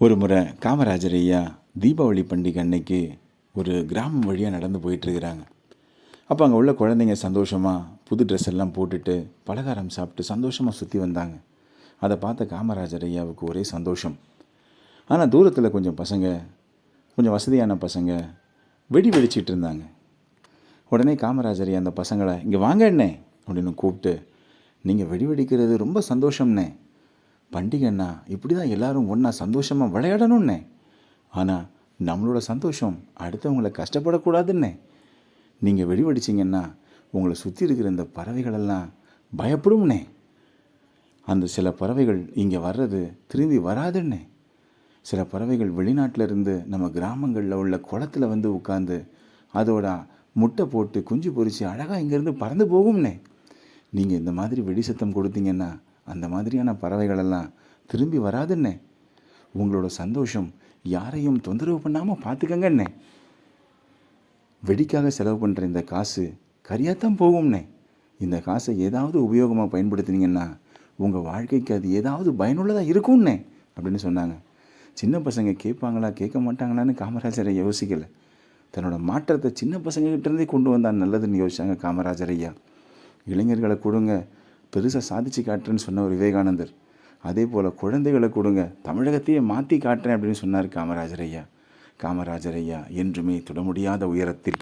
ஒரு முறை காமராஜர் ஐயா தீபாவளி பண்டிகை அன்னைக்கு ஒரு கிராமம் வழியாக நடந்து போயிட்டுருக்கிறாங்க. அப்போ அங்கே உள்ள குழந்தைங்க சந்தோஷமாக புது ட்ரெஸ் எல்லாம் போட்டுட்டு பலகாரம் சாப்பிட்டு சந்தோஷமாக சுற்றி வந்தாங்க. அதை பார்த்த காமராஜர் ஐயாவுக்கு ஒரே சந்தோஷம். ஆனால் தூரத்தில் கொஞ்சம் பசங்க கொஞ்சம் வசதியான பசங்க வெடி வெடிச்சிட்டு இருந்தாங்க. உடனே காமராஜர் ஐயா அந்த பசங்களை இங்கே வாங்க அண்ணே அப்படின்னு கூப்பிட்டு நீங்கள் வெடி வெடிக்கிறது ரொம்ப சந்தோஷம்னே. பண்டிகைன்னா இப்படி தான் எல்லாரும் ஒன்றா சந்தோஷமாக விளையாடணும்னே. ஆனால் நம்மளோட சந்தோஷம் அடுத்தவங்களை கஷ்டப்படக்கூடாதுன்னே. நீங்கள் வெடி வெடிச்சிங்கன்னா உங்களை சுற்றி இருக்கிற இந்த பறவைகளெல்லாம் பயப்படும்னே. அந்த சில பறவைகள் இங்கே வர்றது திரும்பி வராதுன்னே. சில பறவைகள் வெளிநாட்டில் இருந்து நம்ம கிராமங்களில் உள்ள குளத்துல வந்து உட்காந்து அதோட முட்டை போட்டு குஞ்சு பொரித்து அழகாக இங்கேருந்து பறந்து போகும்னே. நீங்கள் இந்த மாதிரி வெடி சத்தம் கொடுத்தீங்கன்னா அந்த மாதிரியான பறவைகளெல்லாம் திரும்பி வராதுண்ணே உங்களோட சந்தோஷம் யாரையும் தொந்தரவு பண்ணாமல் பார்த்துக்கங்கண்ணே வெடிக்காக செலவு பண்ணுற இந்த காசு கரியாத்தான் போகும்ண்ணே இந்த காசை ஏதாவது உபயோகமாக பயன்படுத்துனீங்கன்னா உங்கள் வாழ்க்கைக்கு அது ஏதாவது பயனுள்ளதாக இருக்கும்ண்ணே அப்படின்னு சொன்னாங்க. சின்ன பசங்க கேட்பாங்களா கேட்க மாட்டாங்களான்னு காமராஜரை யோசிக்கலை. தன்னோட மாற்றத்தை சின்ன பசங்ககிட்டேருந்தே கொண்டு வந்தால் நல்லதுன்னு யோசிச்சாங்க காமராஜர் ஐயா. இளைஞர்களை கொடுங்க பெருசாக சாதிச்சு காட்டுறேன்னு சொன்ன ஒரு விவேகானந்தர். அதே போல் குழந்தைகளை கொடுங்க. தமிழகத்தையே மாற்றி காட்டுறேன் அப்படின்னு சொன்னார் காமராஜர் ஐயா. காமராஜர் ஐயா என்றுமே தொட முடியாத உயரத்தில்.